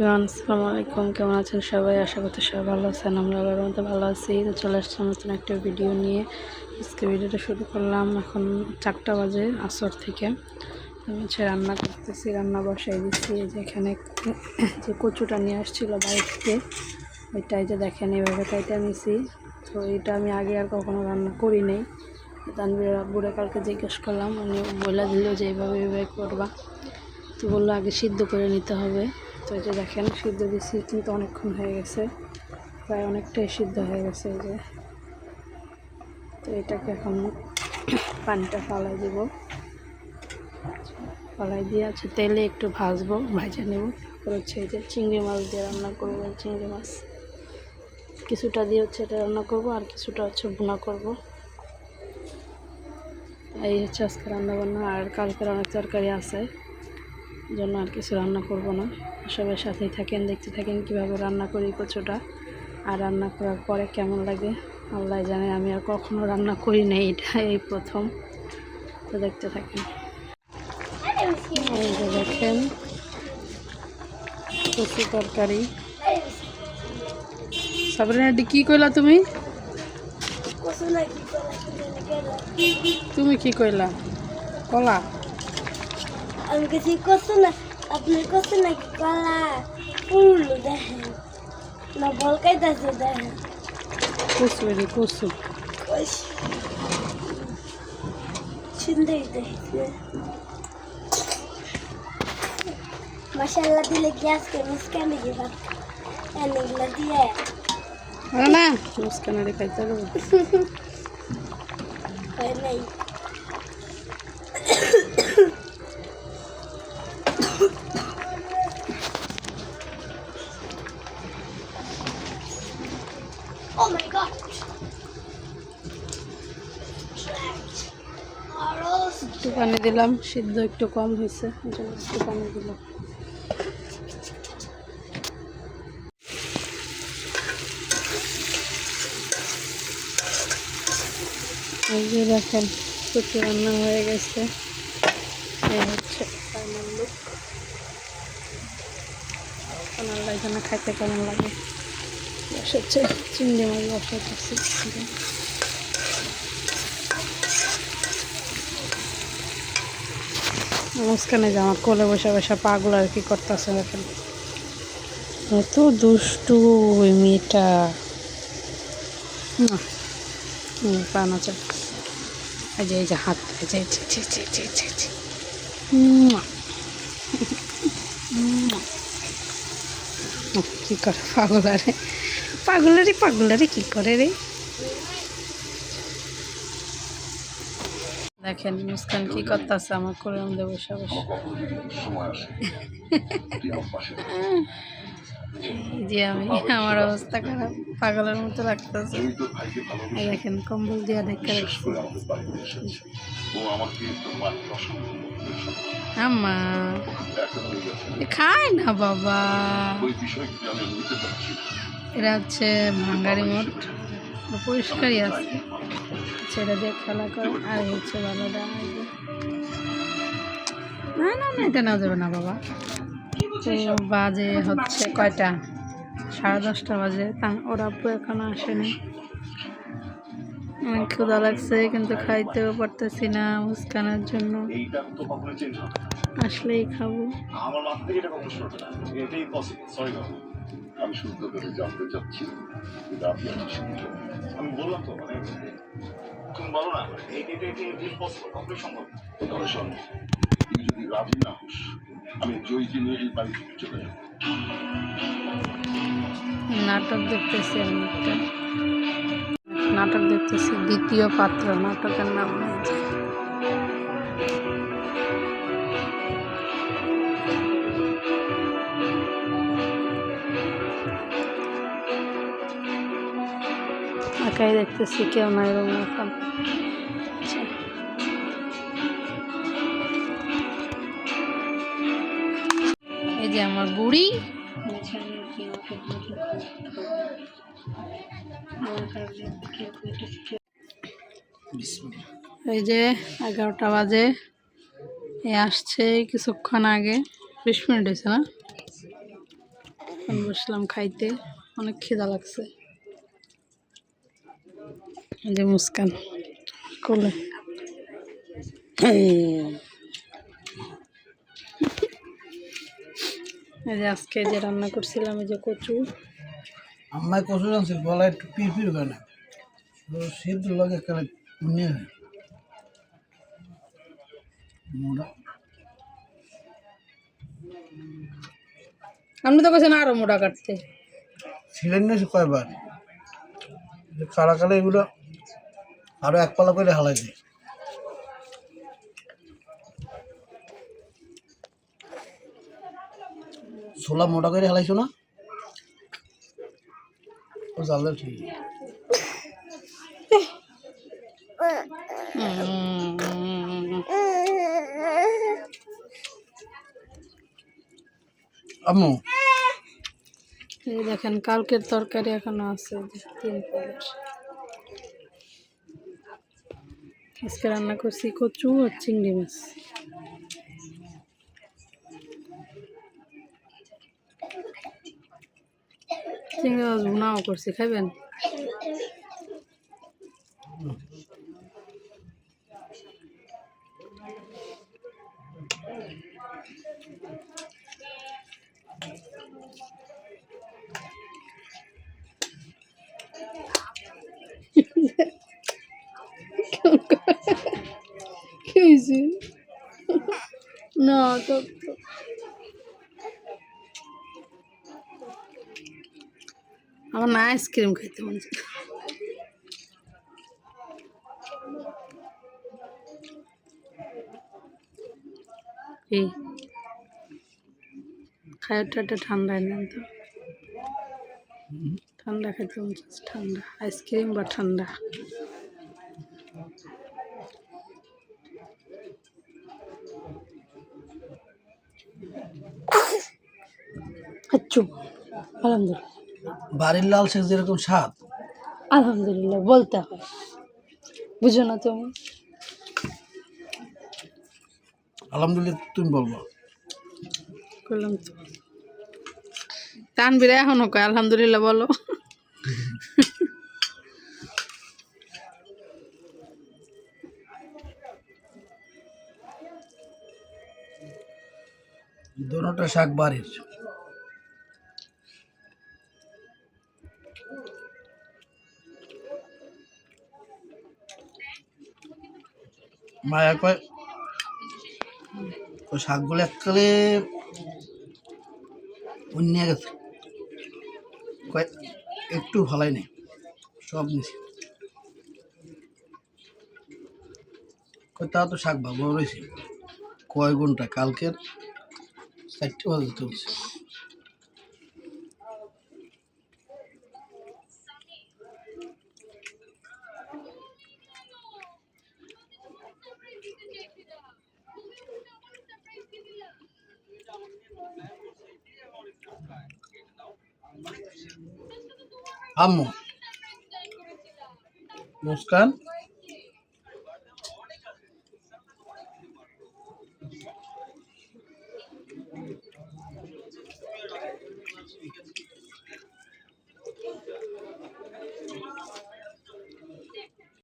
আসসালামু আলাইকুম। কেমন আছেন সবাই? আশা করতে সবাই ভালো আছেন, আমরা আল্লাহর মতো ভালো আছি। তো চলে আসলাম নতুন একটা ভিডিও নিয়ে। আজকে ভিডিওটা শুরু করলাম এখন চারটা বাজে আসর থেকে। আমি হচ্ছে রান্না করতেছি, রান্না বসাই দিচ্ছি এই যে কচুটা নিয়ে আসছিল বাইরে থেকে ওইটাই যে দেখেন এইভাবে কাইটা নিছি। তো এটা আমি আগে আর কখনো রান্না করি নাই। তানবির আব্বুরে কালকে জিজ্ঞেস করলাম, উনি বলে দিল যে এইভাবে এইভাবে করবা। তো বলল আগে সিদ্ধ করে নিতে হবে। তো এই যে দেখেন, সিদ্ধ দিচ্ছি কিন্তু অনেকক্ষণ হয়ে গেছে। প্রায় অনেকটাই সিদ্ধ হয়ে গেছে এই যে। তো এটাকে এখন পানিটা ফালাই দেব। ফালাই দিয়ে আছে তেলে একটু ভাজবো, ভাজা নেব। তারপর হচ্ছে এই যে চিংড়ি মাছ দিয়ে রান্না করব চিংড়ি মাছ। কিছুটা দিয়ে হচ্ছে এটা রান্না করব, আর কিছুটা হচ্ছে ভুনা করব। এই হচ্ছে আজকে রান্না বান্না আর কালকের অনেক তরকারি আছে। জন্য আর কিছু রান্না করব না। সবাই সাথেই থাকেন দেখতে থাকেন কীভাবে রান্না করি কচুটা আর রান্না করার পরে কেমন লাগে। আল্লাহ জানে আমি আর কখনো রান্না করি না এটা এই প্রথম। তো দেখতে থাকেন। এই যে দেখেন কচু তরকারি। সাবরিনা এটি কী কইলা তুমি? তুমি কি কইলা? কলা? আমি কিছু করছ না আপনি করছ নাকি কলা? ফুল দেখেন। না বল কাইতাছে দেখেন। কচু এটি কচু সুন্দর দেখছে মশাল্লা দিলে গ্যাস কে মুসকান ভাত এগুলো দিয়ে। না না মুস্কানারে খাইতে দেবো হয় নাই Oh my god! একটু পানি দিলাম, সিদ্ধ একটু কম হয়েছে একটু পানি দিলাম। দেখেন, কচু রান্না হয়ে গেছে। এই হচ্ছে খাইতে কেমন লাগে। বসাচ্ছে, চিংড়ি মাছ বসাচ্ছি মাঝখানে যে আমার কোলে বসে বসে পাগল আর কি করতেছে দেখেন। এত দুষ্টু ওই মেয়েটা। না প্রাণ আছে এই যে এই যে হাত, এই যে কি করে পাগল আরে? পাগলারে পাগলারে কি করে রে? দেখেন মুস্কান কি করতেছে আমার করে আমাদের বসে বসে। জি আমি আমার অবস্থা খারাপ পাগলের মতো লাগতেছে। দেখেন কম্বল দিয়া দেখে আম্মা খায় না বাবা। এরা হচ্ছে ভাঙ্গারি মোট। পরিষ্কারই আছে। ছেড়ে দিয়ে খেলা করে আর হচ্ছে এই না না না এটা নেওয়া যাবে না বাবা। তো বাজে হচ্ছে কয়টা? সাড়ে দশটা বাজে। তা ওরা আপু এখনও আসেনি। অনেক ক্ষুধা লাগছে কিন্তু খাইতেও পারতেছি না মুস্কানের জন্য। আসলেই খাব। আমি শুদ্ধ করে জানতে চাচ্ছি। আমি আমি বললাম তো মানে যদি রাজি না হোস, আমি নিয়ে এই চলে যাব। নাটক দেখতেছি আমি একটা। নাটক দেখতেছি, দ্বিতীয় পাত্র, নাটকের নাম হয়েছে। একাই দেখতেছি কেউ নাই রুমে এখন। আচ্ছা। এই যে আমার বুড়ি। এই যে এগারোটা বাজে। এ আসছে কিছুক্ষণ আগে। বিশ মিনিট হয়েছে না? বসলাম খাইতে। অনেক খিদা লাগছে। যে মুস্কান কোলে এই যে আজকে যে রান্না করছিলাম এই যে কচু। আমার কচু আনছিল গলা একটু পিরপির করে না। সিদ্ধ লাগে একেবারে নিয়ে। মোটা আপনি তো কেছেন আরও মোটা কাটতে। ছিলেন না কয়বার? কালা কালা এগুলো আরও এক পালা করে হালাই দিই। ছোলা মোটা করে হালাইছো না? ঠিক। আম্মু। এই দেখেন, কালকের তরকারি এখনও আছে, তিন প্লেট আজকে রান্না করছি কচু আর চিংড়ি মাছ। চিংড়ি মাছ ভুনাও করছি খাবেন কি হয়েছে না তো তো- আমার না আইসক্রিম খাইতে মন চায়। এই খায়ারটা ঠান্ডা নেন তো ঠান্ডা খেতে মন চাচ্ছে ঠান্ডা আইসক্রিম বা ঠান্ডা আচ্ছু আলহামদুলিল্লাহ। বাড়ির লাল শেখ যেরকম স্বাদ। আলহামদুলিল্লাহ বলতে হয় বুঝো না তুমি। আলহামদুলিল্লাহ তুমি বলব। করলাম তো। তানবির এখনও কয় আলহামদুলিল্লাহ বলো। দোনোটা শাক বাড়ির। মায়া কয় ওই শাকগুলো এককালে অন্য গেছে। একটু ভালাই নেই, সব নিছি। তা তো শাক ভালো রয়েছে। কয় ঘণ্টা, কালকের চারটে বাজে চলছে। আম্মু। মুস্কান?